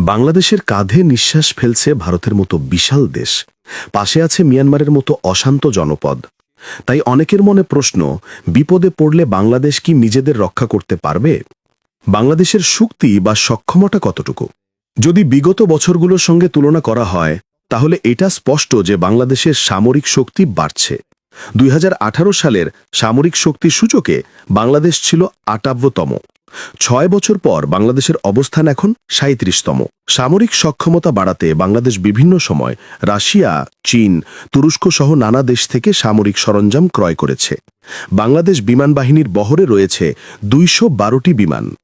বাংলাদেশের কাঁধে নিঃশ্বাস ফেলছে ভারতের মতো বিশাল দেশ। পাশে আছে মিয়ানমারের মতো অশান্ত জনপদ। তাই অনেকের মনে প্রশ্ন, বিপদে পড়লে বাংলাদেশ কি নিজেদের রক্ষা করতে পারবে? বাংলাদেশের শক্তি বা সক্ষমতা কতটুকু? যদি বিগত বছরগুলোর সঙ্গে তুলনা করা হয়, তাহলে এটা স্পষ্ট যে বাংলাদেশের সামরিক শক্তি বাড়ছে। দুই হাজার আঠারো সালের সামরিক শক্তির সূচকে বাংলাদেশ ছিল আটাব্যতম ছয় বছর পর বাংলাদেশের অবস্থান এখন সাঁত্রিশতম সামরিক সক্ষমতা বাড়াতে বাংলাদেশ বিভিন্ন সময় রাশিয়া, চীন, তুরস্ক সহ নানা দেশ থেকে সামরিক সরঞ্জাম ক্রয় করেছে। বাংলাদেশ বিমান বাহিনীর বহরে রয়েছে দুইশো বিমান।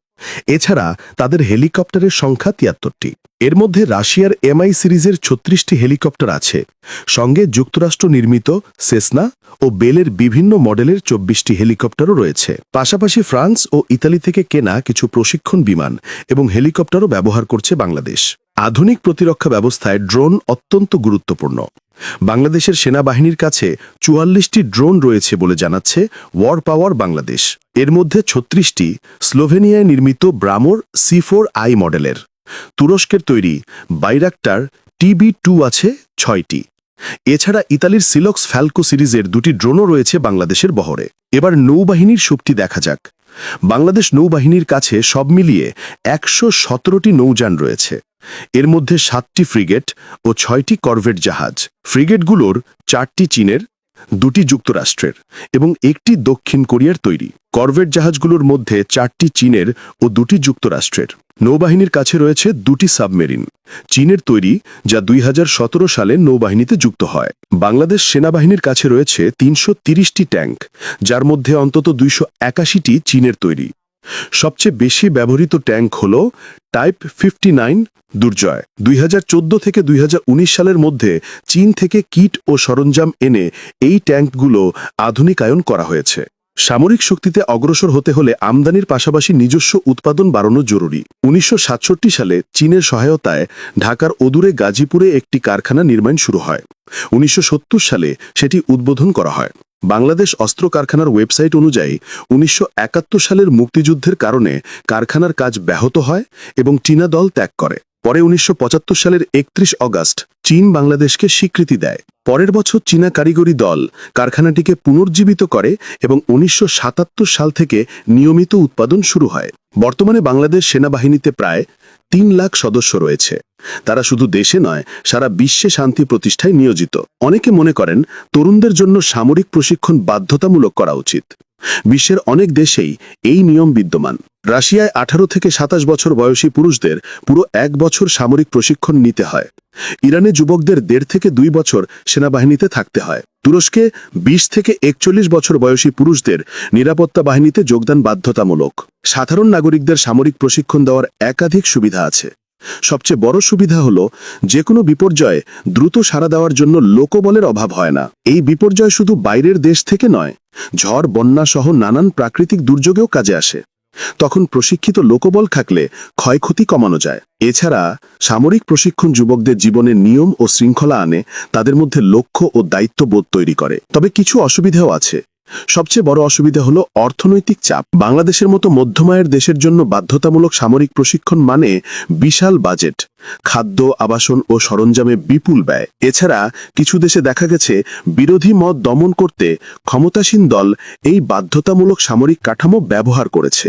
এছাড়া তাদের হেলিকপ্টারের সংখ্যা তিয়াত্তরটি। এর মধ্যে রাশিয়ার এমআই সিরিজের ছত্রিশটি হেলিকপ্টার আছে। সঙ্গে যুক্তরাষ্ট্র নির্মিত সেসনা ও বেলের বিভিন্ন মডেলের চব্বিশটি হেলিকপ্টারও রয়েছে। পাশাপাশি ফ্রান্স ও ইতালি থেকে কেনা কিছু প্রশিক্ষণ বিমান এবং হেলিকপ্টারও ব্যবহার করছে বাংলাদেশ। আধুনিক প্রতিরক্ষা ব্যবস্থায় ড্রোন অত্যন্ত গুরুত্বপূর্ণ। বাংলাদেশের সেনাবাহিনীর কাছে চুয়াল্লিশটি ড্রোন রয়েছে বলে জানাচ্ছে ওয়ার পাওয়ার বাংলাদেশ। এর মধ্যে ছত্রিশটি স্লোভেনিয়ায় নির্মিত ব্রামোর সি ফোর আই মডেলের। তুরস্কের তৈরি বাইরাক্টার টিবি টু আছে ছয়টি। এছাড়া ইতালির সিলক্স ফ্যালকো সিরিজের দুটি ড্রোনও রয়েছে বাংলাদেশের বহরে। এবার নৌবাহিনীর শক্তি দেখা যাক। বাংলাদেশ নৌবাহিনীর কাছে সব মিলিয়ে একশো সতেরোটি নৌযান রয়েছে। এর মধ্যে সাতটি ফ্রিগেট ও ছয়টি করভেট জাহাজ। ফ্রিগেটগুলোর চারটি চীনের দুটি যুক্তরাষ্ট্রের এবং একটি দক্ষিণ কোরিয়ার তৈরি। করভেট জাহাজগুলোর মধ্যে চারটি চীনের ও দুটি যুক্তরাষ্ট্রের। নৌবাহিনীর কাছে রয়েছে দুটি সাবমেরিন, চীনের তৈরি, যা দুই হাজার সতেরো সালে নৌবাহিনীতে যুক্ত হয়। বাংলাদেশ সেনাবাহিনীর কাছে রয়েছে তিনশো ট্যাঙ্ক, যার মধ্যে অন্তত দুইশো চীনের তৈরি। সবচেয়ে বেশি ব্যবহৃত ট্যাঙ্ক হল টাইপ ফিফটি নাইন দুর্জয়। দুই হাজার চোদ্দ থেকে দুই হাজার উনিশ সালের মধ্যে চীন থেকে কিট ও সরঞ্জাম এনে এই ট্যাঙ্কগুলো আধুনিকায়ন করা হয়েছে। সামরিক শক্তিতে অগ্রসর হতে হলে আমদানির পাশাপাশি নিজস্ব উৎপাদন বাড়ানো জরুরি। উনিশশো সাতষট্টি সালে চীনের সহায়তায় ঢাকার অদূরে গাজীপুরে একটি কারখানা নির্মাণ শুরু হয়। উনিশশো সত্তর সালে সেটি উদ্বোধন করা হয়। বাংলাদেশ অস্ত্র কারখানার ওয়েবসাইট অনুযায়ী, উনিশশো একাত্তর সালের মুক্তিযুদ্ধের কারণে কারখানার কাজ ব্যাহত হয় এবং চীনা দল ত্যাগ করে। পরে উনিশশো পঁচাত্তর সালের একত্রিশ অগাস্ট চীন বাংলাদেশকে স্বীকৃতি দেয়। পরের বছর চীনা কারিগরি দল কারখানাটিকে পুনর্জীবিত করে এবং উনিশশো সাতাত্তর সাল থেকে নিয়মিত উৎপাদন শুরু হয়। বর্তমানে বাংলাদেশ সেনাবাহিনীতে প্রায় তিন লাখ সদস্য রয়েছে। তারা শুধু দেশে নয়, সারা বিশ্বে শান্তি প্রতিষ্ঠায় নিয়োজিত। অনেকে মনে করেন, তরুণদের জন্য সামরিক প্রশিক্ষণ বাধ্যতামূলক করা উচিত। বিশ্বের অনেক দেশেই এই নিয়ম বিদ্যমান। রাশিয়ায় আঠারো থেকে সাতাশ বছর বয়সী পুরুষদের পুরো এক বছর সামরিক প্রশিক্ষণ নিতে হয়। ইরানে যুবকদের দেড় থেকে দুই বছর সেনাবাহিনীতে থাকতে হয়। তুরস্কে ২০ থেকে একচল্লিশ বছর বয়সী পুরুষদের নিরাপত্তা বাহিনীতে যোগদান বাধ্যতামূলক। সাধারণ নাগরিকদের সামরিক প্রশিক্ষণ দেওয়ার একাধিক সুবিধা আছে। সবচেয়ে বড় সুবিধা হল যে কোনো বিপর্যয়ে দ্রুত সাড়া দেওয়ার জন্য লোকবলের অভাব হয় না। এই বিপর্যয় শুধু বাইরের দেশ থেকে নয়, ঝড়, বন্যা সহ নানান প্রাকৃতিক দুর্যোগেও কাজে আসে। তখন প্রশিক্ষিত লোকবল থাকলে ক্ষয়ক্ষতি কমানো যায়। এছাড়া, সামরিক প্রশিক্ষণ যুবকদের জীবনে নিয়ম ও শৃঙ্খলা আনে, তাদের মধ্যে লক্ষ্য ও দায়িত্ববোধ তৈরি করে। তবে কিছু অসুবিধাও আছে। সবচেয়ে বড় অসুবিধা হলো অর্থনৈতিক চাপ। বাংলাদেশের মতো মধ্যমায়ের দেশের জন্য বাধ্যতামূলক সামরিক প্রশিক্ষণ মানে বিশাল বাজেট। খাদ্য, আবাসন ও সরঞ্জামে বিপুল ব্যয়। এছাড়া কিছু দেশে দেখা গেছে বিরোধী মত দমন করতে ক্ষমতাসীন দল এই বাধ্যতামূলক সামরিক কাঠামো ব্যবহার করেছে।